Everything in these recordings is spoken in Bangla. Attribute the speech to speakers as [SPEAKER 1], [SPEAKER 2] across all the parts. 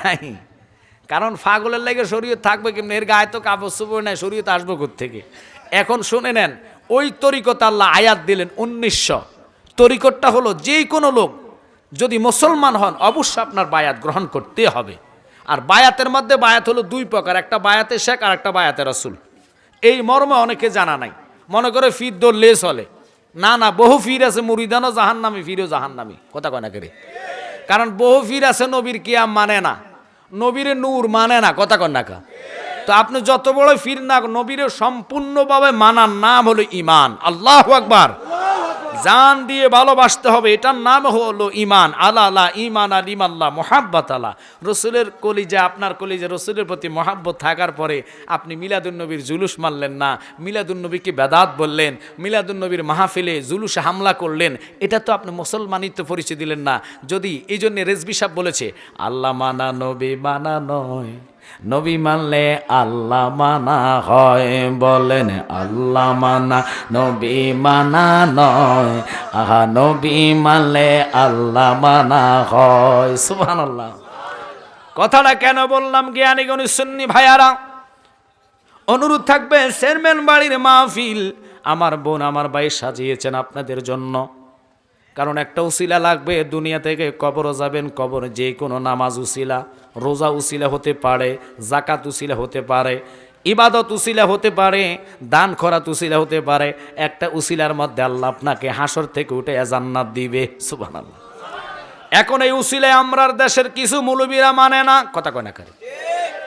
[SPEAKER 1] নাই। কারণ ফাগলের লাগে শরীয়ত থাকবে কেমন? এর গায়ে তো কাপড় চোপড় নাই, শরীয়ত আসব থেকে এখন শুনে নেন, ওই তরিকত আল্লাহ আয়াত দিলেন উনিশশো। তরিকতটা হলো যে কোনো লোক যদি মুসলমান হন, অবশ্যই আপনার বায়াত গ্রহণ করতে হবে। আর বায়াতের মধ্যে বায়াত হলো দুই প্রকার, একটা বায়াতে শেখ আর একটা বায়াতে রসুল। এই মর্মে অনেকে জানা নাই। মনে করে ফির দৌড়লে চলে না না, বহু ফির আছে, মুরিদানও জাহান্নামি, ফিরও জাহান্নামি। কথা কয় না করে? কারণ বহু ফির আছে নবীর কিয়াম মানে না। নবীর নূর মানে না, কথা কন না তো আপনি যত বড় ফির না, নবীর সম্পূর্ণভাবে মানার নাম হলো ইমান আল্লাহ আকবার। জান দিয়ে ভালোবাসতে হবে, এটার নাম হলো ইমান আলা আলা ইমান আল ইমাল্লাহ মোহাব্বত আলা রসুলের কলিজা, আপনার কলিজা, রসুলের প্রতি মহাব্বত থাকার পরে আপনি মিলাদুন্নবীর জুলুস মারলেন না মিলাদুন্নবীকে বেদাত বললেন মিলাদুন্নবীর মাহফিলে জুলুসে হামলা করলেন, এটা তো আপনি মুসলমানিত্ব পরিচয় দিলেন না। যদি এই জন্যে রেজবি সাহেব বলেছে, আল্লাহ মানা নবী মানা নয়। নবী মানলে আল্লাহ মানা হয়, বলেন আল্লাহ মানা, নবী মানা নয়। আহা, নবী মানলে আল্লাহ মানা হয় সুবহান আল্লাহ কথাটা কেন বললাম জ্ঞানী গণি সুন্নি ভাইয়ারা? অনুরোধ থাকবে, চেয়ারম্যান বাড়ির মাহফিল আমার বোন, আমার ভাই সাজিয়েছেন আপনাদের জন্য। কারণ একটা উসিলা লাগবে, দুনিয়া থেকে কবরও যাবেন, কবর যে কোনো নামাজ উসিলা, রোজা উসিলা হতে পারে জাকাত উসিলা হতে পারে, ইবাদত উসিলা হতে পারে, দান খরাত উসিলা হতে পারে, একটা উসিলার মধ্যে আল্লাহ আপনাকে হাসর থেকে উঠে জান্নাত দিবে, সুবহানাল্লাহ। এখন এই উসিলায় আমরার দেশের কিছু মৌলবীরা মানে না, কথা কয় না করে?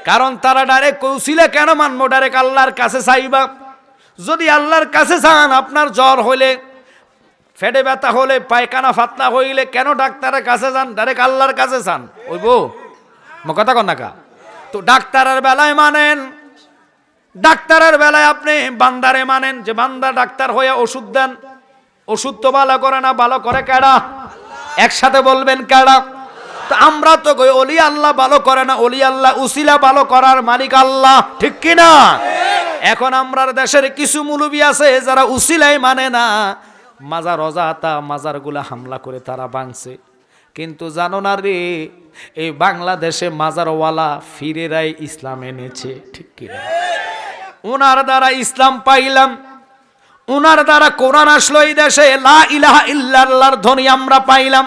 [SPEAKER 1] কারণ তারা ডাইরেক্ট উসিলা কেন মানবো? ডাইরেক্ট আল্লাহর কাছে চাইবা। যদি আল্লাহর কাছে চান, আপনার জ্বর হলে ফেটে ব্যথা হলে পায়খানা ফাতলা হইলে কেন ডাক্তারের কাছে যান? ডাইরেক্ট আল্লাহর কাছে চান ওই বউ কথা কন না কা? তো ডাক্তারের বেলায় মানেন, ডাক্তারের বেলায় আপনি বান্দারে মানেন। যে বান্দা ডাক্তার হয়ে ওষুধ দেন, ওষুধ তো ভালো করে না, ভালো করে কেডা? একসাথে বলবেন কেডা? তো আমরা তো কই, অলি আল্লাহ ভালো করে না, অলি আল্লাহ উসিলা ভালো করার মালিক আল্লাহ। ঠিক কি না এখন আমরার দেশের কিছু মুলুবি আছে যারা উসিলাই মানে না। মাজার অজাতা মাজারগুলা হামলা করে তারা ভাঙছে কিন্তু জানো না রে, এই বাংলাদেশে মাজারওয়ালা ফিরেরাই ইসলাম এনেছে, ঠিক কিনা ওনার দ্বারা ইসলাম পাইলাম ওনার দ্বারা কোরআন আসলো এই দেশে, লা ইলাহা ইল্লাল্লাহর ধ্বনি আমরা পাইলাম।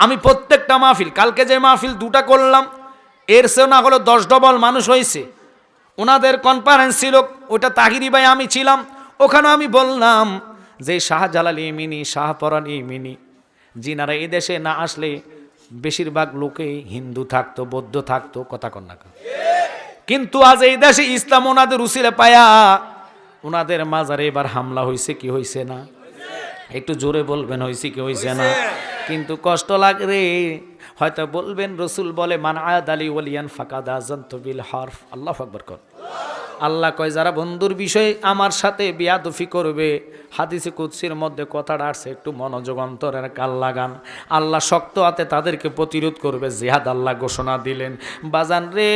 [SPEAKER 1] আমি প্রত্যেকটা মাহফিল, কালকে যে মাহফিল দুটা করলাম, এর সেও না হলো দশ ডবল মানুষ হয়েছে। ওনাদের কনফারেন্স ছিল ওটা তাহিরি ভাই আমি ছিলাম, ওখানে আমি বললাম যে শাহ শাহজালাল ইমিনি, শাহপরান ইমিনি, যিনারা এই দেশে না আসলে বেশিরভাগ লোকে হিন্দু থাকতো, বৌদ্ধ থাকতো, কথা কন্যা কিন্তু আজ এই দেশে ইসলাম ওনাদের উসিলে পায়া, ওনাদের মাজারে এবার হামলা হয়েছে কি হয়েছে না? একটু জোরে বলবেন হয়েছে কি হয়েছে না? কিন্তু কষ্ট লাগে রে হয়তো বলবেন রসুল বলে, মান আয়াদ আলী ওলিয়ান ফাকাদা জন্তবিল হরফ। আল্লাহ আকবর কর। আল্লাহ কয়, যারা বন্ধুর বিষয়ে আমার সাথে বিয়াদফি করবে, হাদিসে কুৎসির মধ্যে কথাটা আসছে, একটু মনোযোগ অন্তরের কাল লাগান। আল্লাহ শক্ত হাতে তাদেরকে প্রতিরোধ করবে, জিহাদ আল্লাহ ঘোষণা দিলেন। বাজান রে,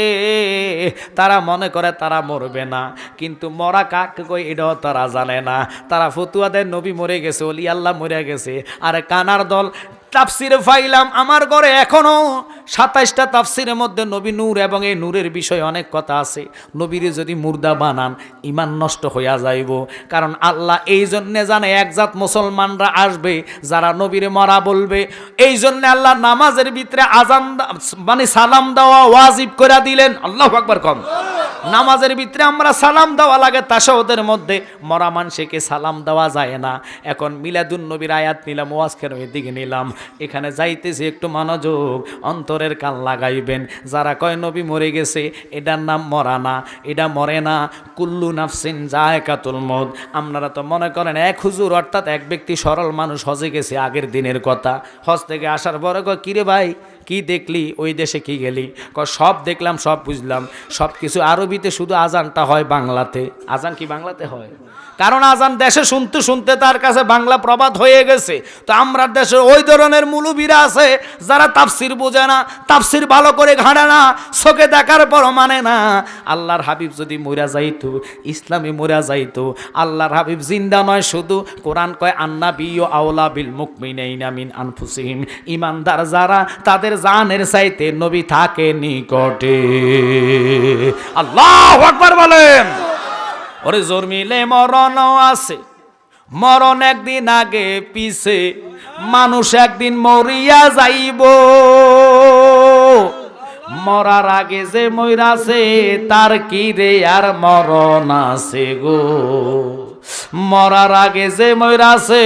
[SPEAKER 1] তারা মনে করে তারা মরবে না, কিন্তু মরা কাক কই, এটাও তারা জানে না। তারা ফতুয়া দেয়, নবী মরে গেছে অলি আল্লাহ মরে গেছে। আর কানার দল, তাফসিরে ফাইলাম, আমার ঘরে এখনও সাতাইশটা তাফসিরের মধ্যে নবী নূর এবং এই নূরের বিষয়ে অনেক কথা আছে। নবীরে যদি মুর্দা বানান ইমান নষ্ট হইয়া যাইব। কারণ আল্লাহ এই জন্যে জানে একজাত মুসলমানরা আসবে, যারা নবীরে মরা বলবে। এই জন্যে আল্লাহ নামাজের ভিতরে আজান মানে সালাম দেওয়া ওয়াজিব করে দিলেন। আল্লাহ আকবর কম নামাজের ভিতরে আমরা সালাম দেওয়া লাগে তাসাউদের মধ্যে মরা মানুষকে সালাম দেওয়া যায় না। এখন মিলাদুন নবীর আয়াত নিলাম ওয়াজকের দিকে নিলাম। এখানে যাইতেছে একটু মনোযোগ অন্তরের কান লাগাইবেন। যারা কয়, নবী মরে গেছে, এটার নাম মরা না, এটা মরে না, কুল্লু নাফসিন যায় কাতুল মদ আপনারা তো মনে করেন, এক হুজুর, অর্থাৎ এক ব্যক্তি সরল মানুষ হজে গেছে আগের দিনের কথা। হজ থেকে আসার পরে কয়, কিরে ভাই কি দেখলি? ওই দেশে কি গেলি? ক সব দেখলাম, সব বুঝলাম। সব কিছু আরবিতে শুধু আজানটা হয় বাংলাতে। আজান কি বাংলাতে হয়? কারণ আজান দেশে শুনতে শুনতে তার কাছে বাংলা প্রবাদ হয়ে গেছে। তো আমরা দেশে ওই ধরনের মুলুবিরা আছে, যারা তাফসির বোঝে না, তাফসির ভালো করে ঘাড়ে না, চোখে দেখার পর মানে না। আল্লাহর হাবিব যদি মরা যাইতো, ইসলামে মরা যাইতো, আল্লাহর হাবিব জিন্দা নয় শুধু, কোরআন কয় আন্না বিও আওলা বিল মুকমিনাইনা মিন আনফুসিহিম। ইমানদার যারা, তাদের আমাদের জানের চাইতে নবী থাকে নিকটে। আল্লাহ একবার বলেন। ওরে জোর মিলে মরণ আছে। মরণ একদিন আগে পিছে। মানুষ একদিন মরিয়া যাইব। মরার আগে যে মইরাছে, তার কি রে আর মরণ আছে গো? মরার আগে যে মইরাছে,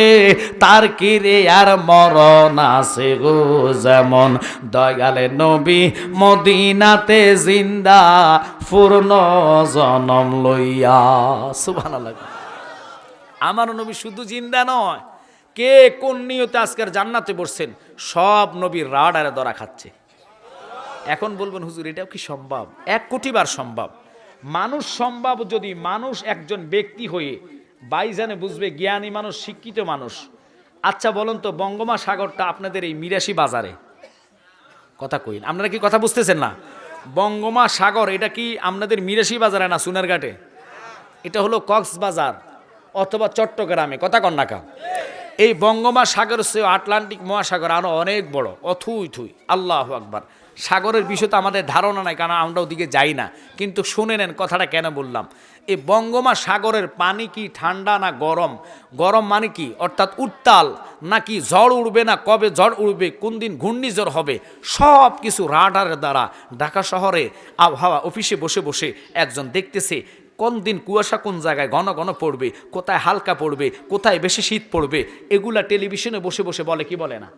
[SPEAKER 1] তার কি রে আর মরণ আছে গো? যেমন দয়ালে নবী মদিনাতে জিন্দা, পূর্ণ জনম লইয়া। সুবহানাল্লাহ। আমার নবী শুধু জিন্দা নয়, কে কোন নিয়তে আজকের জান্নাতে বসছেন? সব নবীর রাডারে ধরা খাচ্ছে। এখন বলবেন, হুজুর, এটাও কি সম্ভব? এক কোটিবার সম্ভব। মানুষ সম্ভব যদি মানুষ একজন ব্যক্তি হয়ে বাইজানে বুঝবে জ্ঞানী মানুষ, শিক্ষিত মানুষ। আচ্ছা বলুন তো বঙ্গমা সাগরটা আপনাদের এই মিরাশি বাজারে? কথা কইন। আপনারা কি কথা বুঝতেছেন না? বঙ্গমা সাগর এটা কি আপনাদের মিরাশি বাজারে না সুনারঘাটে? এটা হলো কক্সবাজার অথবা চট্টগ্রামে। কথা কন্যাকা এই বঙ্গমা সাগর সে আটলান্টিক মহাসাগর আরও অনেক বড়, অথুই থুই। আল্লাহ আকবার। সাগরের বিষয় তো আমাদের ধারণা নাই, কারণ আমরা ওদিকে যাই না। কিন্তু শুনে নেন কথাটা কেন বললাম। এই বঙ্গমা সাগরের পানি কি ঠান্ডা না গরম? গরম মানে কি? অর্থাৎ উত্তাল নাকি ঝড় উড়বে না? কবে ঝড় উড়বে? কোন দিন ঘূর্ণিঝড় হবে? সব কিছু রাডারের দ্বারা ঢাকা শহরে আবহাওয়া অফিসে বসে বসে একজন দেখতেছে, কোন দিন কুয়াশা কোন জায়গায় ঘন ঘন পড়বে, কোথায় হালকা পড়বে, কোথায় বেশি শীত পড়বে, এগুলা টেলিভিশনে বসে বসে বলে, কি বলে না?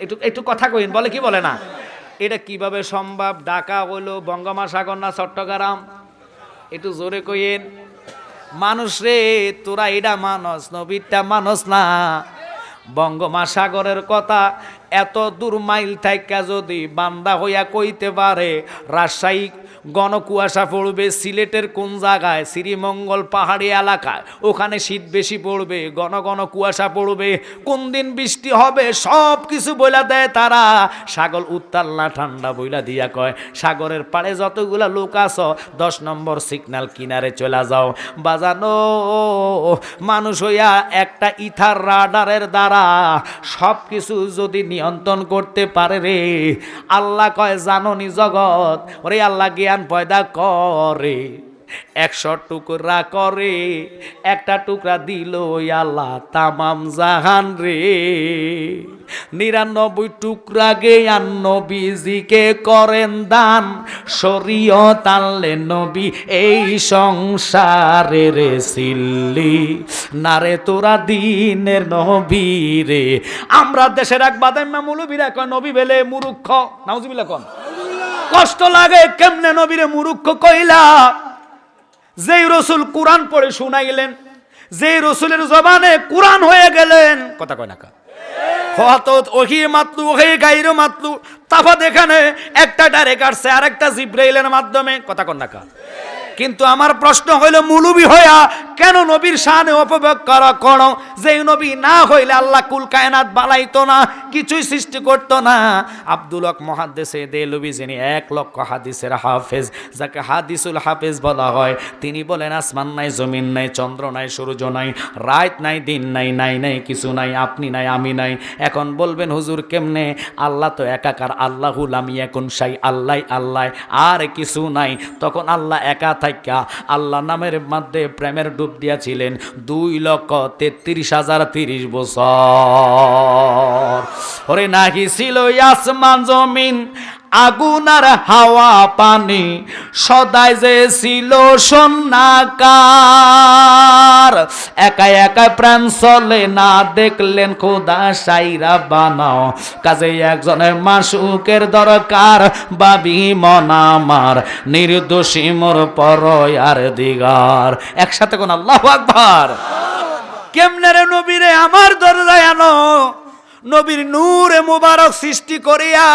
[SPEAKER 1] একটু একটু কথা কইন বলে কি বলে না? এটা কীভাবে সম্ভব? ঢাকা হলো বঙ্গমাসাগর না চট্টগ্রাম? একটু জোরে কইন মানুষ রে, তোরা এটা মানস, নবীরটা মানস না। বঙ্গমাসাগরের কথা এত দূর মাইল থাইকা যদি বান্দা হইয়া কইতে পারে, রাজশাহী ঘন কুয়াশা পড়বে সিলেটের কোন জায়গায়? শ্রীমঙ্গল পাহাড়ি এলাকায়। ওখানে শীত বেশি পড়বে, ঘন ঘন কুয়াশা পড়বে। কোন দিন বৃষ্টি হবে? সব কিছু বইলা দেয় তারা। সাগর উত্তাল না ঠান্ডা বইলা দিয়া কয়, সাগরের পাড়ে যতগুলা লোক আস দশ নম্বর সিগন্যাল কিনারে চলে যাও। বাজানো মানুষ হইয়া একটা ইথার রাডারের দ্বারা সব কিছু যদি নিয়ন্ত্রণ করতে পারে রে। আল্লাহ কয়, জাননি জগৎ? ওরে আল্লাহ জ্ঞান পয়দা করে, একশো টুকরা করে, একটা টুকরা দিল আল্লাহ তামাম জাহান রে। নিরানব্বই টুকরা জ্ঞান নবীজিকে করেন দান, শরীয়ত আনলেন নবী এই সংসারে রে সিল্লি। নারে তোরা দিনের নবী রে। আমরা দেশের এক বাদাম্মা মুলুবিরা কয়, নবী বেলে মুরুক্ষ নাউজুবিল্লাহ কন। কষ্ট লাগে, কেমনে নবীরে মুরুক্ষ কইলা? যেই রসুল কোরআন পড়ে শুনাইলেন, যেই রসুলের জবানে কোরআন হয়ে গেলেন, কথা কয় না কা? হত ওহি মাতলু গাইরো একটা ডাইরেক্ট আসছে, আরেকটা জিব্রাইলের মাধ্যমে, কথা কন্যা কিন্তু আমার প্রশ্ন হইল, মুলুবি হইয়া কেন নবীর শানে অপব্যয় করা করো যে নবী না হইলে আল্লাহ কুল কায়নাত বালাইতো না, কিছুই সৃষ্টি করতো না। আব্দুল হক মহাদ্দেশে দেলবি, যিনি এক লক্ষ হাদিসের হাফেজ, যাকে হাদিসুল হাফেজ বলা হয়, তিনি বলেন, আসমান নাই, জমিন নাই, চন্দ্র নাই, সূর্য নাই, রাত নাই, দিন নাই নাই নাই, কিছু নাই, আপনি নাই, আমি নাই। এখন বলবেন, হুজুর, কেমনে? আল্লাহ তো একাকার আল্লাহুল আমি এখন সাই আল্লাহ আল্লাহ, আর কিছু নাই। তখন আল্লাহ একা থাকা আল্লাহ নামের মধ্যে প্রেমের ডুব দিয়াছিলেন দুই লক্ষ তেত্রিশ হাজার তিরিশ বছর। ওরে নাকি ছিল আসমান জমিন আগুন আর হাওয়া পানি সদাই যে ছিল সন্নাকার একা একা প্রাণ চলে না দেখলেন খোদা সাইরা বানাও। কাজে একজনের মাসুকের দরকার, বাবি মনামার নির্দোষী মোর পরয়ার দিগার। একসাথে কোন আল্লাহ আকবার। কেমনে রে নবীরে আমার দরজায় আনো? নবীর নূরে মুবারক সৃষ্টি করিয়া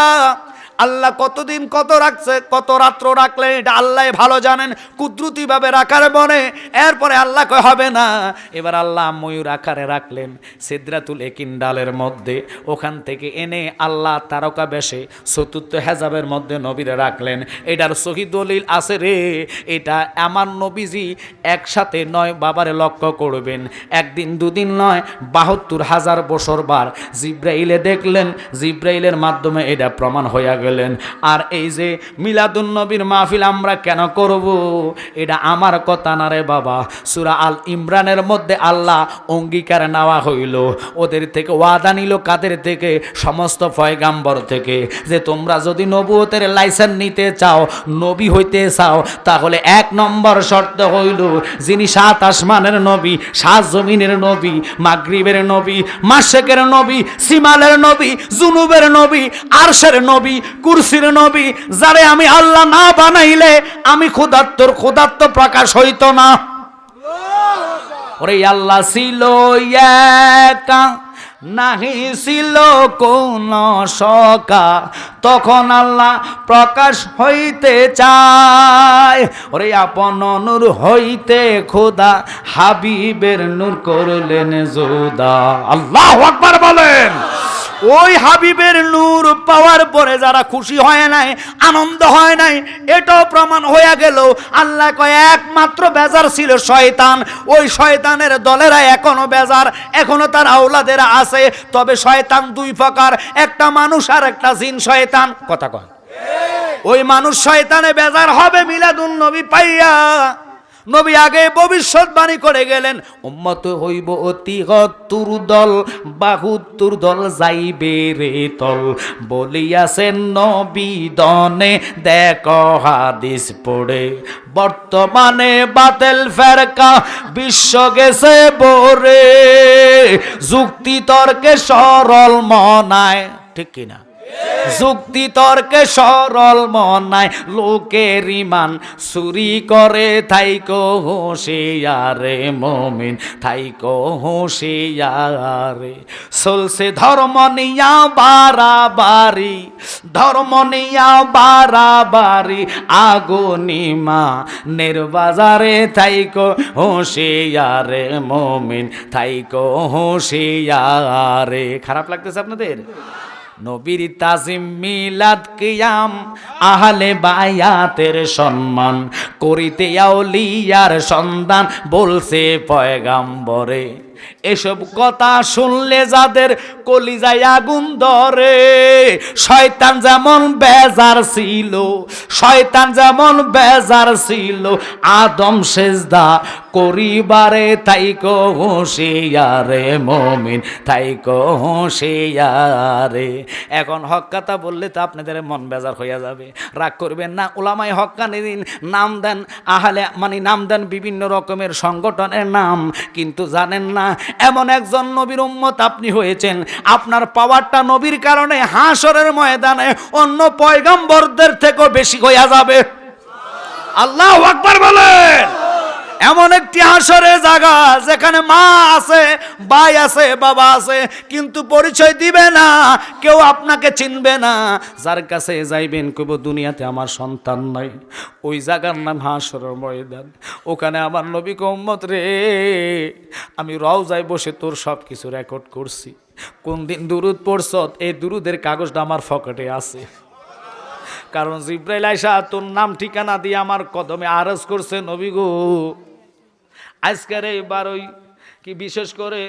[SPEAKER 1] আল্লাহ কতদিন কত রাখছে, কত রাত্র রাখলেন এটা আল্লাহ ভালো জানেন কুদরতি ভাবে রাখার মনে এরপরে আল্লাহ কয় হবে না। এবার আল্লাহ ময়ূর আকারে রাখলেন, সিদ্রাতুল একিন্ডালের মধ্যে, ওখান থেকে এনে আল্লাহ তারকা বেশে চতুর্থ হেজাবের মধ্যে নবীরে রাখলেন। এটার সহি দলিল আছে রে, এটা আমার নবীজি একসাথে নয় বাবারে লক্ষ্য করবেন। একদিন, দুদিন নয়, বাহাত্তর হাজার বছর বার জিব্রাইলে দেখলেন, জিব্রাইলের মাধ্যমে এটা প্রমাণ হইয়া গেলেন, আর এই যে মিলাদুন নবীর মাহফিল আমরা কেন করব? এটা আমার কথা না রে বাবা। সুরা আল ইমরানের মধ্যে আল্লাহ অঙ্গীকার নেওয়া হইল। ওদের থেকে ওয়াদা নিল কাদের থেকে? সমস্ত ফয়গাম্বর থেকে। যে তোমরা যদি নবুয়তের লাইসেন্স নিতে চাও, নবী হইতে চাও, তাহলে এক নম্বর শর্ত হইল, যিনি সাত আসমানের নবী, সাত জমিনের নবী, মাগরিবের নবী, মাসেকের নবী, সিমালের নবী, জুনুবের নবী, আরশের নবী কুরসির নবী, যারে আমি আল্লাহ না বানাইলে আমি ক্ষুধাত্তর ক্ষুধাত্ত প্রকাশ হইত না। ওরে আল্লাহ ছিল একা, নাহি ছিল কোন সকা, তখন আল্লাহ প্রকাশ হইতে চায়। ওরে আপন নূর হইতে খোদা হাবিবের নূর করলেন জোদা আল্লাহ আকবার বলেন। ওই হাবিবের নূর পাওয়ার পরে যারা খুশি হয় নাই, আনন্দ হয় নাই, এটাও প্রমাণ হয়ে গেল। আল্লাহ কয়, একমাত্র বেজার ছিল শয়তান। ওই শয়তানের দলেরা এখনও বেজার, এখনও তার আওলাদেরা আছে। তবে শয়তান দুই প্রকার, একটা মানুষ আর একটা জিন শয়তান। কথা কয়। ওই মানুষ শয়তানে বেজার হবে, মিলাদুন নবী পাইয়া। নবী আগে ভবিষ্যৎবাণী করে গেলেন, উম্মত হইব অতি হত্তুর দল, বাহুত্তর দল যাইবে রে তল। বলিয়াছেন নবী, দনে দেখ হাদিস পড়ে, বর্তমানে বাতেল ফেরকা, বিশ্ব গেছে বরে, যুক্তি তর্কে সরল মনায়। ঠিক কিনা? যুক্তি তর্কে সরল মনায় লোকের ইমান চুরি করে থাইকো হুঁশিয়ারে মমিন থাইকো হুঁশিয়ারে। চলছে ধর্ম নিয়া বাড়াবাড়ি, ধর্ম নিয়া বাড়াবাড়ি আগুনিমা নির্বাজারে থাইকো হুঁশিয়ারে মমিন থাইকো হুঁশিয়ারে। খারাপ লাগতেছে আপনাদের? নবীর তাজিম মিলাদ কিয়াম, আহলে বায়াতের সম্মান। করিতে আউলিয়ার সন্ধান, বলছে পয়গাম্বরে। এসব কথা শুনলে যাদের কলিজায় আগুন ধরে, শয়তান যেমন বেজার ছিল, শয়তান যেমন বেজার ছিল, আদম সেজদা করিবারে তাইকো হুঁশিয়ারে মমিন তাইকো হুঁশিয়ারে। এখন হক কথা বললে তো আপনাদের মন বেজার হইয়া যাবে। রাগ করবেন না ওলামাই হক্কানি দিন, নাম দেন আহলে মানে নাম দেন বিভিন্ন রকমের সংগঠনের নাম। কিন্তু জানেন না, এমন একজন নবীর উম্মত আপনি হয়েছেন, আপনার পাওয়ারটা নবীর কারণে হাসরের ময়দানে অন্য পয়গম্বরদের থেকেও বেশি হইয়া যাবে। আল্লাহ আকবার বলেন! এমন একটি হাসরে জায়গা যেখানে মা আছে, ভাই আছে, বাবা আছে, কিন্তু পরিচয় দিবে না, কেউ আপনাকে চিনবে না। যার কাছে যাইবেন কইব, দুনিয়াতে আমার সন্তান নাই। ওই জায়গার নাম হাসরের ময়দান। ওখানে আমার নবী উম্মত রে, আমি রওজায় বসে তোর সব কিছু রেকর্ড করছি। কোন দিন দুরুদ পড়ছ, এই দুরুদের কাগজটা আমার ফকেটে আছে। কারণ জিব্রাইল আয়সা, তোর নাম ঠিকানা দিয়ে আমার কদমে আরজ করছে নবী গো। আজকের এই বারোই কি বিশেষ করে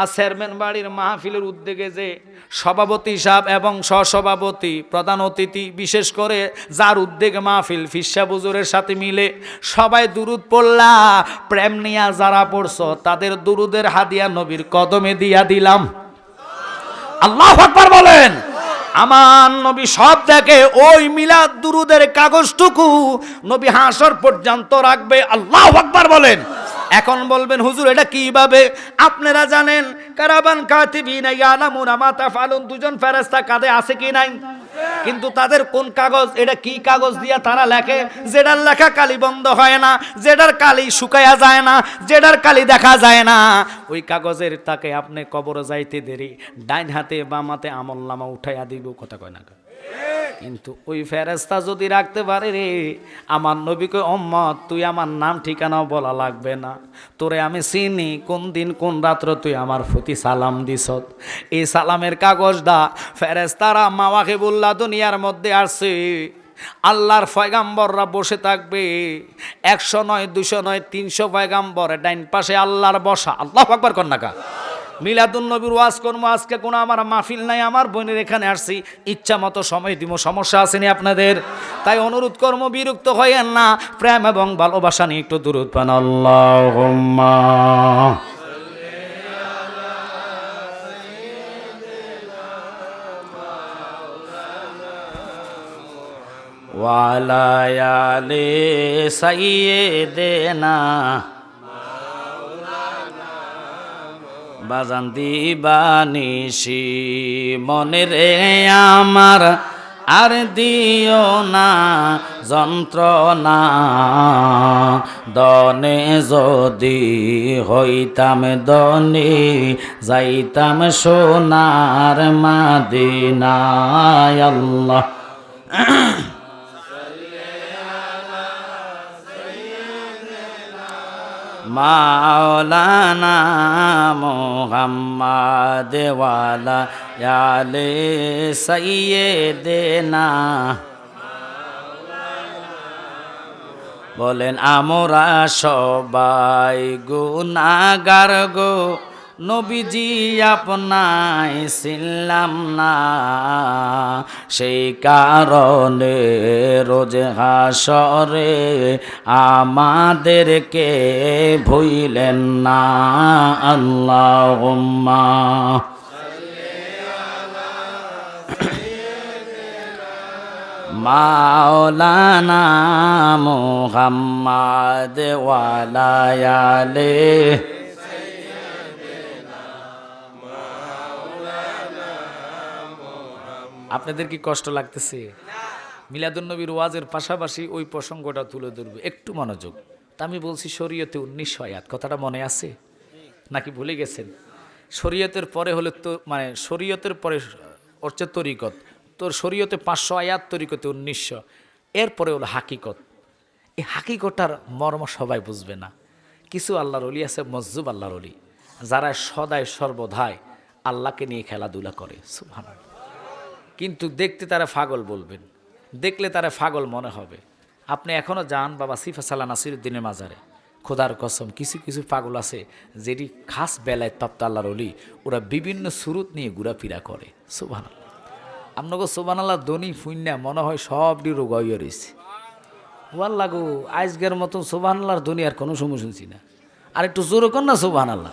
[SPEAKER 1] আর চেয়ারম্যান বাড়ির মাহফিলের উদ্যোগে যে সভাপতি সাহেব এবং সহসভাপতি প্রধান অতিথি, বিশেষ করে যার উদ্যোগে মাহফিল ফিসা বুজুরের সাথে মিলে সবাই দুরুদ পড়লা, প্রেম নিয়া যারা পড়ছ, তাদের দুরুদের হাদিয়া নবীর কদমে দিয়া দিলাম। আল্লাহ আকবার বলেন আমার নবী সব দেখে ওই মিলাদ দুরুদের কাগজটুকু নবী হাসর পর্যন্ত রাখবে, আল্লাহ আকবার বলেন। এখন বলবেন, হুজুর, এটা কীভাবে? আপনারা জানেন, কারাবান কাতিবিন ইয়ালামুনা মা তাফালুন দুজন ফেরেশতা কাঁধে আছে কি নাই? কিন্তু তাদের কোন কাগজ? এটা কি কাগজ দিয়া তারা লেখে? যেটার লেখা কালি বন্ধ হয় না, যেটার কালি শুকায়া যায় না, যেটার কালি দেখা যায় না। ওই কাগজের তাকে আপনি কবর যাইতে দেরি, ডাইন হাতে বাম হাতে আমল নামা উঠাইয়া দিব, কথা কয় না কিন্তু ওই ফেরেস্তা যদি রাখতে পারে রে, আমার নবীকে অম্মত তুই আমার নাম ঠিকানাও বলা লাগবে না। তোরে আমি চিনি, কোন দিন, কোন রাত্র তুই আমার প্রতি সালাম দিস। এই সালামের কাগজ দা ফেরেস্তারা মাওয়াকে বললা দুনিয়ার মধ্যে আসছে। আল্লাহর ফয়গাম্বররা বসে থাকবে। একশো নয়, দুশো নয়, তিনশো ফয়গাম্বর ডাইন পাশে আল্লাহর বসা। আল্লাহ আকবার কন্যাকা মিলাদুন নবীর ওয়াজ করব আজকে কোনো আমার মাহফিল নাই, আমার বোনের এখানে আসছি, ইচ্ছা মতো সময় দিব, সমস্যা আসেনি আপনাদের? তাই অনুরোধ কর্ম, বিরক্ত হইয়েন না, প্রেম এবং ভালোবাসা নিয়ে একটু দূরত পান আল্লাহ ওয়ালায়ালে সাইয়েদেনা বাজান দিবানিসি মনে রে আমার আর দিও না, যন্ত্রণা। দনে যদি হইতাম দনে, যাইতাম সোনার মাদিনায় আল্লাহ। মাওলানা মোহাম্মদ ওয়ালা ইয়ালে সাইয়েদেনা বলেন আমরা সবাই গুনাগার গো নবীজি আপনাই ছিলাম না। সেই কারণে রোজ হাসরে আমাদেরকে ভুইলেন না। আল্লাহ মাওলানা মোহাম্মদ ওয়ালায়ালে আপনাদের কি কষ্ট লাগতেছে? মিলাদুন্নবীর ওয়াজের পাশাপাশি ওই প্রসঙ্গটা তুলে ধরবে। একটু মনোযোগ। তা আমি বলছি, শরীয়তে উনিশশো আয়াত। কথাটা মনে আছে? নাকি ভুলে গেছেন? শরীয়তের পরে হলে তো মানে শরীয়তের পরে হচ্ছে তরিকত। তোর শরীয়তে পাঁচশো আয়াত, তরিকতে উনিশশো। এরপরে হলো হাকিকত। এই হাকিকতার মর্ম সবাই বুঝবে না। কিছু আল্লাহর অলি আছে মসজুব আল্লাহর অলি যারা সদায় সর্বদাই আল্লাহকে নিয়ে খেলাধুলা করে। সুবহানাল্লাহ। কিন্তু দেখতে তারা ফাগল বলবেন। দেখলে তারা ফাগল মনে হবে। আপনি এখনও যান বাবা সিফা সাল্লা নাসিরুদ্দিনের মাজারে। খোদার কসম, কিছু কিছু পাগল আছে যেটি খাস বেলায় তপ্ত আল্লাহর অলি ওরা বিভিন্ন সুরুত নিয়ে ঘোরাফেরা করে। সুবান আপনাকে সুবান আল্লাহ দনি ফুন্যা মনে হয় সবটি রোগ হয়ে রয়েছে। ওয়ার লাগু আজকের মতন সুবান আল্লাহর দনি আর কোনো সময় শুনছি না। আর একটু জোর কর না সুবান আল্লাহ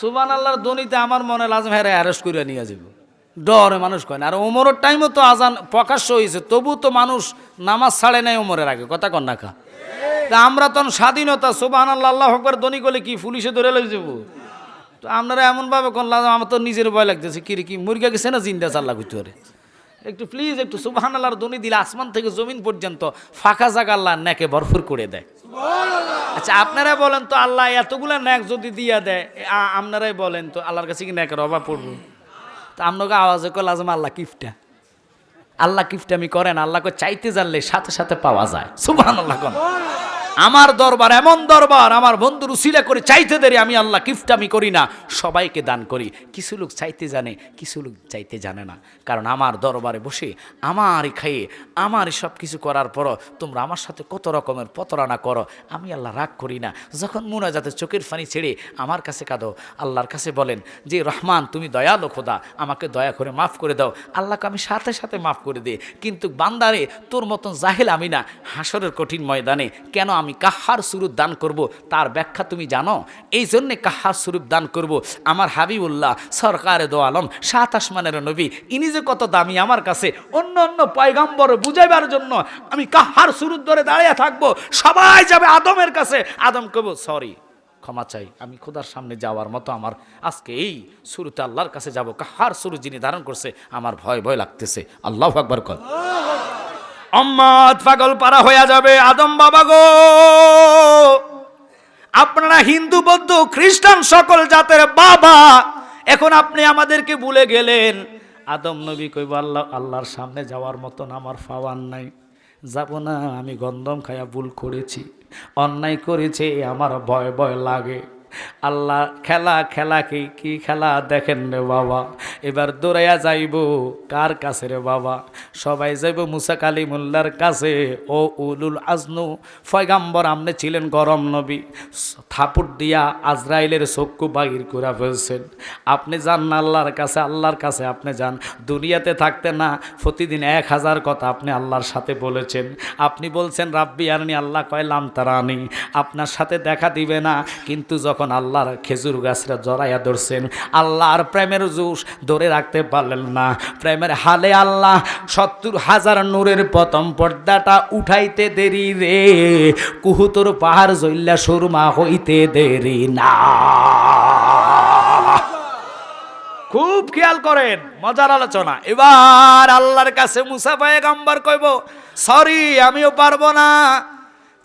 [SPEAKER 1] সুবান আল্লাহর দনিতে আমার মনে লাজম হেরে অ্যারেস্ট করিয়া নিয়ে যাব ডরে মানুষ কয় না। আর ওমরের টাইমও তো আজান প্রকাশ্য হয়েছে তবু তো মানুষ নামাজ ছাড়ে নাই ওমরের আগে। কথা কন না কা। তা আমরা তখন স্বাধীনতা সোবাহান আল্লাহ আল্লাহ হকবার দনি করলে কি পুলিশে ধরে লই যাব? তো আপনারা এমনভাবে করলাম আমার তো নিজের ভয় লাগতেছে। কি কি মুরগা গেছে না জিন্দা চাল্লা করতে পারে? একটু প্লিজ একটু সুবাহান আল্লাহর দনি দিলে আসমান থেকে জমিন পর্যন্ত ফাঁকা জায়গা আল্লাহ নেকে ভরপুর করে দেয়। আচ্ছা আপনারা বলেন তো আল্লাহ এতগুলা ন্যাক যদি দিয়া দেয় আপনারাই বলেন তো আল্লাহর কাছে কি ন্যাকের অভাব পড়ব? তা আপনাকে আওয়াজে করলে আজম, আল্লাহ কিফটা আল্লাহ কিফটামি করেন আল্লাহকে চাইতে জানলে সাথে সাথে পাওয়া যায়। সুবাহ আল্লাহ আমার দরবার এমন দরবার, আমার বন্ধুর উসিলা করে চাইতে দেরি, আমি আল্লাহ কিফটামি করি না, সবাইকে দান করি। কিছু লোক চাইতে জানে, কিছু লোক চাইতে জানে না। কারণ আমার দরবারে বসে, আমারই খাইয়ে আমারই সব কিছু করার পর তোমরা আমার সাথে কত রকমের প্রতারণা করো, আমি আল্লাহ রাগ করি না। যখন মুনাজাতে চোখের ফানি ছেড়ে আমার কাছে কাঁদো, আল্লাহর কাছে বলেন, যে রহমান, তুমি দয়ালো খোদা, আমাকে দয়া করে মাফ করে দাও। আল্লাহকে আমি সাথে সাথে মাফ করে দিই কিন্তু বান্দারে, তোর মতন জাহেল আমি না। হাসরের কঠিন ময়দানে কেন আমি কাহার সুরুপ দান করব? তার ব্যাখ্যা তুমি জানো? এই জন্যে কাহার স্বরূপ দান করব? আমার হাবিবুল্লাহ, সরকারে দো আলম সাত আসমানের নবী, ইনি যে কত দামি আমার কাছে, অন্য অন্য পয়গাম্বর বুঝাইবার জন্য আমি কাহার সুরুপ ধরে দাঁড়িয়ে থাকব? সবাই যাবে আদমের কাছে। আদম কব সরি, ক্ষমা চাই, আমি খোদার সামনে যাওয়ার মতো আমার আজকে এই শুরুতে আল্লাহর কাছে যাব। কাহার শুরু যিনি ধারণ করছে, আমার ভয় ভয় লাগতেছে। আল্লাহ আকবর কর অম্মদ পাগল পারা হয়ে যাবে। আদম বাবা গো। আপনারা হিন্দু, বৌদ্ধ, খ্রিস্টান সকল জাতের বাবা। এখন আপনি আমাদেরকে ভুলে গেলেন। আদম নবী কইব, আল্লাহ, আল্লাহর সামনে যাওয়ার মতন আমার পাওয়ার নাই। যাব না, আমি গন্ধম খায়া ভুল করেছি। অন্যায় করেছে আমার ভয় ভয় লাগে। আল্লাহ, খেলা খেলা কি কি খেলা দেখেন রে বাবা? এবার দৌড়াইয়া যাইব, কার কাছে রে বাবা? সবাই যাইব মুসা কালী মোল্লার কাছে। ও উলুল আজনু ফয়গাম্বর আমনে ছিলেন গরম নবী। থাপুর দিয়া আজরাইলের চক্ষু বাগির করে ফেলছেন। আপনি যান না আল্লাহর কাছে আল্লাহর কাছে আপনি যান। দুনিয়াতে থাকতে না, প্রতিদিন এক হাজার কথা আপনি আল্লাহর সাথে বলেছেন। আপনি বলছেন, রাব্বি আনি আল্লাহ কয়লাম তারানি। আপনার সাথে দেখা দিবে না, কিন্তু যখন আল্লাহর খেজুর গাছরা জড়াইয়া ধরছেন, আল্লাহর প্রেমের জুস ধরে রাখতে পারলেন না। প্রেমের হালে আল্লাহ সত্তর হাজার নূরের প্রথম পর্দাটা উঠাইতে দেরি রে। কুহুতর পাহাড় জইল্লা সুরমা হইতে দেরি না। খুব খেয়াল করেন, মজার আলোচনা। এবার আল্লাহর কাছে মুসা গাম্বার কইব, সরি, আমিও পারব না।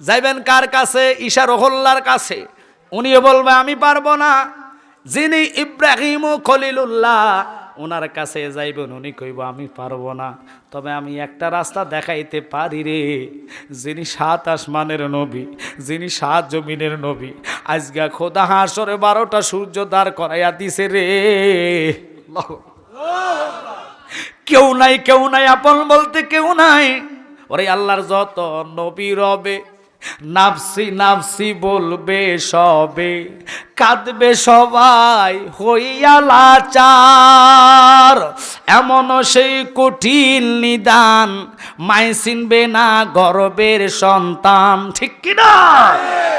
[SPEAKER 1] যাইবেন কার কাছে? ঈশা রহল্লার কাছে। উনিও বলবে, আমি পারব না। যিনি ইব্রাহিম খলিলুল্লাহ ওনার কাছে যাইবেন, উনি কইব, আমি পারব না, তবে আমি একটা রাস্তা দেখাইতে পারি রে। যিনি সাত আসমানের নবী, যিনি সাত জমিনের নবী, আজগা খোদা হাসরে বারোটা সূর্য দাঁড় করাইয়া দিছে রে। কেউ নাই কেউ নাই, আপন বলতে কেউ নাই। ওরে আল্লাহর যত নবী রবে নাফসি নাফসি বলবে সবে, কাঁদবে সবাই হইয়া লাচার। এমন সেই কঠিন নিদান মাই চিনবে না গর্বের সন্তান। ঠিক কিনা?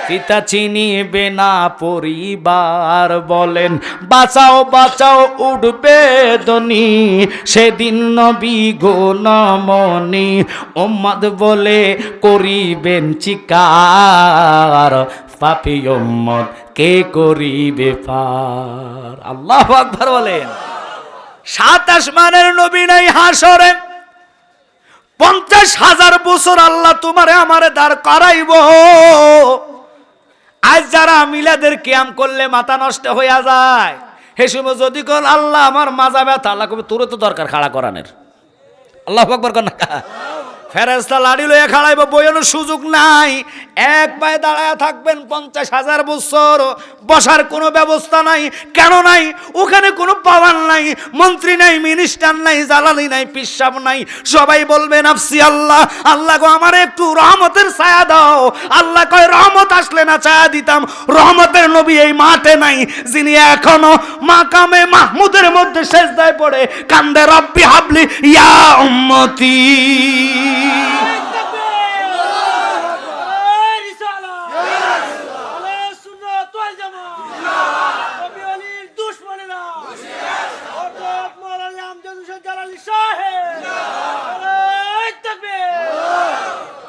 [SPEAKER 1] পিতা চিনিবে না পরিবার, বলেন, বাঁচাও বাঁচাও, উঠবে দনি সেদিন নবী গো নমনি ওম্মদ বলে করিবেন চিকার পাপি ওম্মদ কে করিবে পার? আল্লাহ আকবার বলেন। সাত আসমানের নবী নাই হাসরে। পঞ্চাশ হাজার বছর আল্লাহ তোমারে আমারে দাঁড় করাইব। আজ যারা মিলাদের ক্যাম করলে মাথা নষ্ট হইয়া যায় হে সময় যদি কল আল্লাহ আমার মাজা ব্যথা, আল্লাহ কবে তোর তো দরকার খাড়া করানের। আল্লাহ আকবর কর না। ফেরেস্তা লাড়ি লইয়া খাড়াইব বইয়ের সুযোগ নাই। এক পায়ে দাঁড়ায় থাকবেন পঞ্চাশ হাজার বছর, বসার কোনো ব্যবস্থা নাই। কেন নাই? ওখানে কোনো পাওয়ার নাই, মন্ত্রী নাই, মিনিস্টার নাই, জ্বালানি নাই, পিসাব নাই। সবাই বলবেন, আফসি আল্লাহ আল্লাহ গো, আমার একটু রহমতের ছায়া দাও। আল্লাহ কয়, রহমত আসলে না ছায়া দিতাম। রহমতের নবী এই মাঠে নাই, যিনি এখনও মাকামে মাহমুদের মধ্যে শেষ দায় পড়ে। কান্দে রব্বি হাবলি, ইয়া উম্মতি।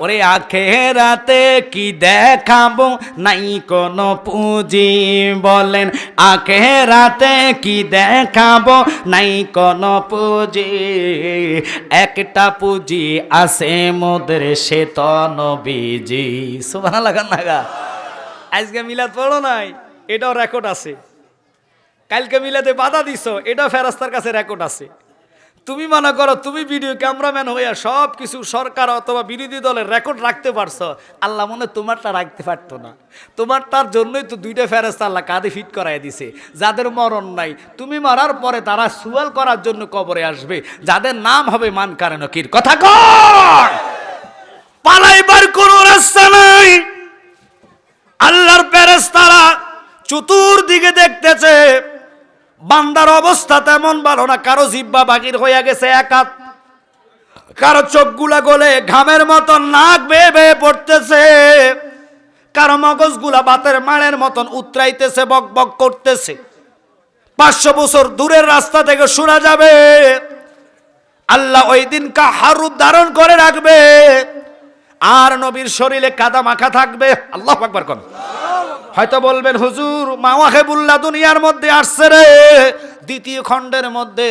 [SPEAKER 1] ওরে আখেরাতে কি দেখাবো? নাই কোনো পুঁজি। বলেন আখেরাতে কি দেখাবো? নাই কোনো পুঁজি। একটা পুঁজি আছে মোদের, সে তো নবীজি। সুবাহ লাগান লাগা আজকে মিলাদ পড়ো নাই, এটাও রেকর্ড আছে। কালকে মিলাতে বাধা দিছ, এটাও ফেরাস্তার কাছে রেকর্ড আছে। তুমি মনে করো, তুমি ভিডিও ক্যামেরাম্যান হইয়া সব কিছু সরকার অথবা বিরোধী দলের রেকর্ড রাখতে পারছ। আল্লাহ মনে তোমারটা রাখতে পারতো না। তোমার তার জন্যই তো দুইটা ফেরেস্তা আল্লাহ কাঁধে ফিট করাই দিছে। যাদের মরণ নাই, তুমি মরার পরে তারা সুয়াল করার জন্য কবরে আসবে। যাদের নাম হবে মান কারণ কির! কথা পালাইবার কোনো রাস্তা নাই। আল্লাহর ফেরেস্তারা চতুর্দিকে দেখতেছে। বান্দার অবস্থা তেমন ভালো না, কারও জিব্বা বাকির হইয়া গেছে এক হাত। কারও চোখগুলা গলে ঘামের মতন নাক বেয়ে বেয়ে পড়তেছে। কারও মগজগুলা বাতের মাড়ের মতন উতরাইতেছে, বক বক করতেছে। পাঁচশো বছর দূরের রাস্তা থেকে শোনা যাবে, আল্লাহ ওই দিন কাহারুপ ধারণ করে রাখবে। আর নবীর শরীরে কাদা মাখা থাকবে। আল্লাহ একবার কোন। হয়তো বলবেন, হুজুর মাওয়াহেবুল্লাহ দুনিয়ার মধ্যে আসছে রে। দ্বিতীয় খণ্ডের মধ্যে,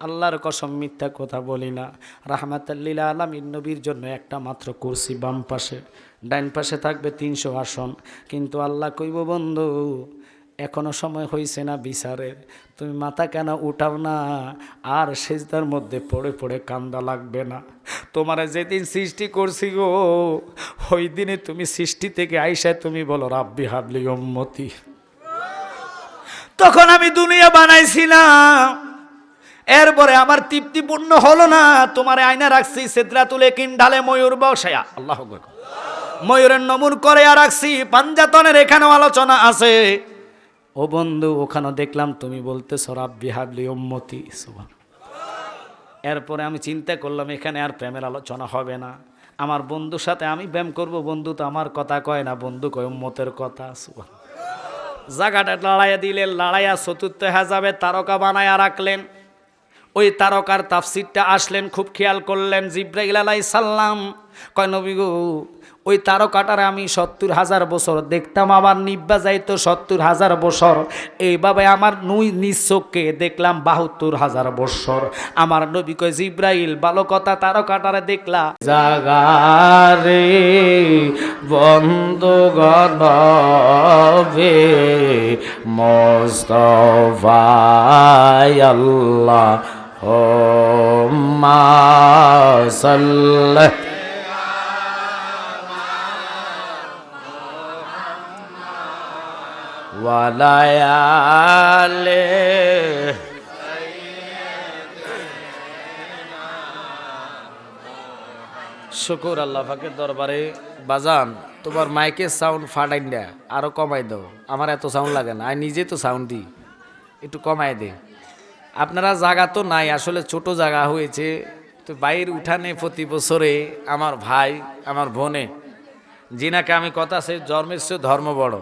[SPEAKER 1] আল্লাহর কসম মিথ্যা কথা বলি না। রাহমাতাল্লিল আলামিন, নবীর জন্য একটা মাত্র কুরসি বাম পাশে। ডাইন পাশে থাকবে তিনশো আসন। কিন্তু আল্লাহ কইব, বন্ধু এখনও সময় হয়েছে না বিচারের। তুমি মাথা কেন উঠাও না? আর সেজদার মধ্যে পড়ে পড়ে কান্দা লাগবে না। তোমার যেদিন সৃষ্টি করছি গো, ওই দিনে তুমি সৃষ্টি থেকে আইসায় তুমি বলো, রাব্বি হাবলি উম্মতি। তখন আমি দুনিয়া বানাইছিলাম। এরপরে আমার তৃপ্তিপূর্ণ হলো না। তোমার আয়না রাখছি, সেদ্রাতুলে কিন্ডালে ময়ূর বসায়া। আল্লাহ ময়ূরের নমুন করে আর রাখছি। পাঞ্জাতনের এখানেও আলোচনা আছে। ও বন্ধু, ওখানে দেখলাম তুমি বলতে সরাব্বি হাবলি উম্মতি। সুবহান। এরপরে আমি চিন্তা করলাম, এখানে আর প্রেমের আলোচনা হবে না। আমার বন্ধুর সাথে আমি ব্যায়াম করব, বন্ধু তো আমার কথা কয় না, বন্ধু কয় উম্মতের কথা, সুবহান। জায়গাটা লড়াইয়া দিলেন, লড়াইয়া চতুর্থ হাজাবে তারকা বানায়া রাখলেন। ওই তারকার তাফসিরটা আসলেন, খুব খেয়াল করলেন, জিব্রাইল আলাই সাল্লাম কয়, নবী গো, ওই তারকাটারে আমি সত্তর হাজার বছর দেখতাম, আবার নিব্বা যাইতো সত্তর হাজার বছর। এইভাবে আমার নুই নিঃচোখকে দেখলাম বাহাত্তর হাজার বছর। আমার নবী কয়, জিব্রাইল, ভালো কথা, তারকাটারে দেখলা। জাগারে বন্ধুগণবে মোস্তফায় আল্লাহ ও মা সাল্লাহ। ওয়ালায়ালে শুকুর আল্লাহ ফাঁকের দরবারে বাজান, তোমার মাইকের সাউন্ড ফাটাই না আরও কমাই দাও। আমার এত সাউন্ড লাগে না আমি নিজে তো সাউন্ড দিই। একটু কমাই দে। আপনারা জায়গা তো নাই, আসলে ছোট জায়গা হয়েছে। তো বাইর উঠানে প্রতি বছরে আমার ভাই, আমার বোনে যিনাকে আমি কথা সে জন্মের সে ধর্ম বড়।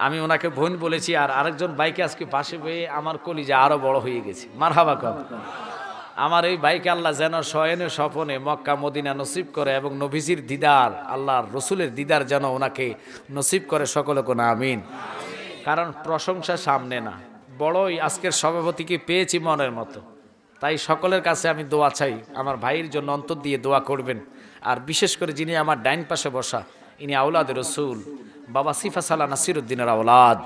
[SPEAKER 1] আমি ওনাকে বোন বলেছি আর আরেকজন বাইকে আজকে পাশে পেয়ে আমার কলিজা আরও বড় হয়ে গেছে। মার হাবা কম। আমার এই বাইকে আল্লাহ যেন শয়নে স্বপনে মক্কা, মদিনা নসিব করে এবং নভিজির দিদার, আল্লাহর রসুলের দিদার যেন ওনাকে নসিব করে সকলে কোনো আমিন। কারণ প্রশংসা সামনে না। বড়ই আজকের সভাপতিকে পেয়েছি মনের মতো। তাই সকলের কাছে আমি দোয়া চাই। আমার ভাইয়ের জন্য অন্তর দিয়ে দোয়া করবেন। আর বিশেষ করে যিনি আমার ডাইন পাশে বসা, ইনি আউলাদ রসুল। বাবা সিফা সালা নাসিরুদ্দিনের আওলাদ,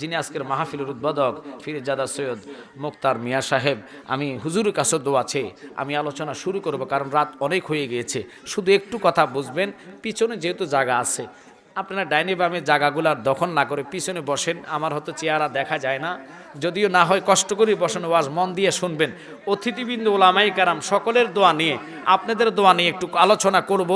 [SPEAKER 1] যিনি আজকের মাহফিলের উদ্বোধক ফিরজাদা সৈয়দ মুক্তার মিয়া সাহেব। আমি হুজুরের কাছে আছে আমি আলোচনা শুরু করব, কারণ রাত অনেক হয়ে গিয়েছে। শুধু একটু কথা বুঝবেন, পিছনে যেহেতু জায়গা আছে। আপনারা ডাইনি বামে জায়গাগুলার দখল না করে পিছনে বসেন, আমার হয়তো চেহারা দেখা যায় না। যদিও না হয় কষ্ট করে বসেন ওয়াজ, মন দিয়ে শুনবেন। অতিথিবৃন্দ ওলামাই কারাম, সকলের দোয়া নিয়ে, আপনাদের দোয়া নিয়ে একটু আলোচনা করব।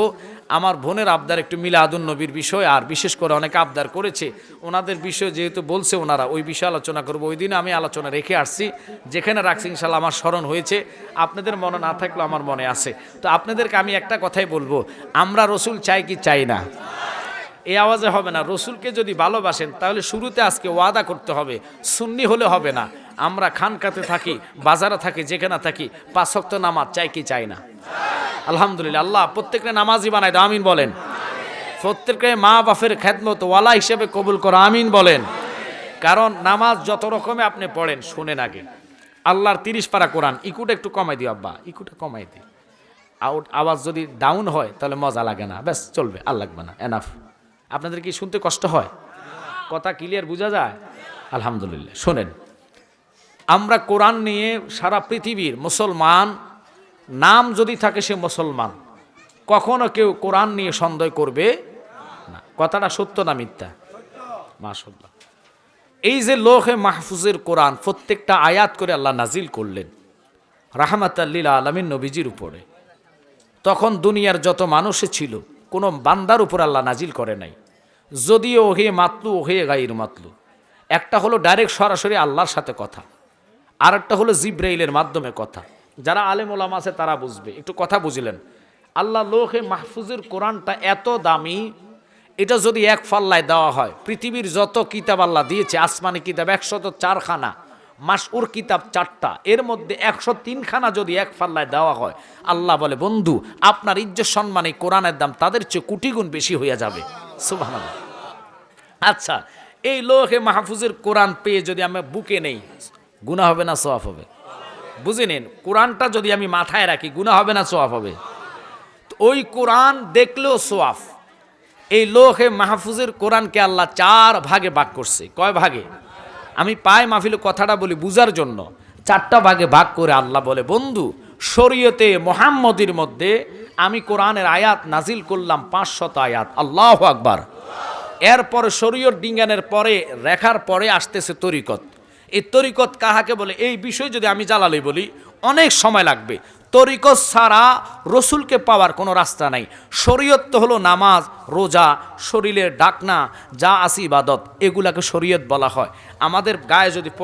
[SPEAKER 1] আমার বোনের আবদার একটু মিলাদুন নবীর বিষয়, আর বিশেষ করে অনেক আবদার করেছে। ওনাদের বিষয়ে যেহেতু বলছে ওনারা, ওই বিষয়ে আলোচনা করব। ওই দিন আমি আলোচনা রেখে আসছি। যেখানে রাখছি ইনশাল্লাহ আমার স্মরণ হয়েছে। আপনাদের মনে না থাকলেও আমার মনে আছে। তো আপনাদেরকে আমি একটা কথাই বলব, আমরা রসুল চাই কি চাই না? এই আওয়াজে হবে না। রসুলকে যদি ভালোবাসেন, তাহলে শুরুতে আজকে ওয়াদা করতে হবে। সুন্নি হলে হবে না। আমরা খানকাতে থাকি, বাজারে থাকি, যেখানে থাকি পাঁচক্ত নামাজ, চাই কি চাই না? আলহামদুলিল্লাহ, আল্লাহ প্রত্যেকটা নামাজই বানাই দাও, আমিন বলেন। প্রত্যেককে মা বাপের খেদমত ওয়ালা হিসেবে কবুল করো, আমিন বলেন। কারণ নামাজ যত রকমে আপনি পড়েন, শুনেন আগে। আল্লাহর তিরিশ পারা কোরআন, ইকুটা একটু কমাই দিও, আব্বা, ইকুটা কমাই দিই। আউট, আওয়াজ যদি ডাউন হয়, তাহলে মজা লাগে না। ব্যাস, চলবে, আর লাগবে না এনাফ আপনাদের কি শুনতে কষ্ট হয়? কথা ক্লিয়ার বোঝা যায়? আলহামদুলিল্লাহ, শোনেন। আমরা কোরআন নিয়ে সারা পৃথিবীর মুসলমান, নাম যদি থাকে সে মুসলমান, কখনো কেউ কোরআন নিয়ে সন্দেহ করবে না। কথাটা সত্য না মিথ্যা? মাশাল্লাহ এই যে লোহে মাহফুজের কোরআন প্রত্যেকটা আয়াত করে আল্লাহ নাজিল করলেন রাহমাত আল্লিল আলমিন নবীজির উপরে, তখন দুনিয়ার যত মানুষে ছিল, কোনো বান্দার উপর আল্লাহ নাজিল করে নাই। যদিও ওহে মাতলু ওহে গাইর মাতলু, একটা হলো ডাইরেক্ট সরাসরি আল্লাহর সাথে কথা। আর একটা হলো জিব্রাইলের মাধ্যমে কথা। যারা আলেম ওলাম আছে, তারা বুঝবে। একটু কথা বুঝলেন। আল্লাহ লোহে মাহফুজের কোরআনটা এত দামি, এটা যদি এক ফাল্লায় দেওয়া হয়, পৃথিবীর যত কিতাব আল্লাহ দিয়েছে, আসমানি কিতাব একশত চারখানা মাসুর কিতাব চারটা, এর মধ্যে একশো তিনখানা যদি এক ফাল্লায় দেওয়া হয়, আল্লাহ বলে, বন্ধু, আপনার ইজ্জত সম্মানে কোরআনের দাম, তাদের চেয়ে কোটি গুণ বেশি হইয়া যাবে। সুবাহ আচ্ছা এই লোহে মাহফুজের কোরআন পেয়ে যদি আমি বুকে নেই গুণা হবে না সোয়াফ হবে। বুঝে নিন, কোরআনটা যদি আমি মাথায় রাখি গুণা হবে না সোয়াফ হবে। ওই কোরআন দেখলেও সোয়াফ এই লোহে মাহফুজের কোরআনকে আল্লাহ চার ভাগে ভাগ করছে। কয় ভাগে? আমি পায় মাহফিলে কথাটা বলি বুঝার জন্য। চারটা ভাগে ভাগ করে আল্লাহ বলে, বন্ধু, শরীয়তে মোহাম্মদের মধ্যে আমি কোরআনের আয়াত নাজিল করলাম পাঁচশত আয়াত। আল্লাহ আকবার। এরপরে শরীয়ত ডিঙ্গানের পরে, রেখার পরে আসতেছে তরিকত। এই তরিকত কাহাকে বলে? এই বিষয় যদি আমি জ্বালালে বলি, অনেক সময় লাগবে। তরিকত ছাড়া রসুলকে পাওয়ার কোনো রাস্তা নাই। শরীয়ত তো হলো নামাজ, রোজা, শরীরের ডাকনা, যা আসি ইবাদত, এগুলাকে শরীয়ত বলা হয়। আমাদের গায়ে যদি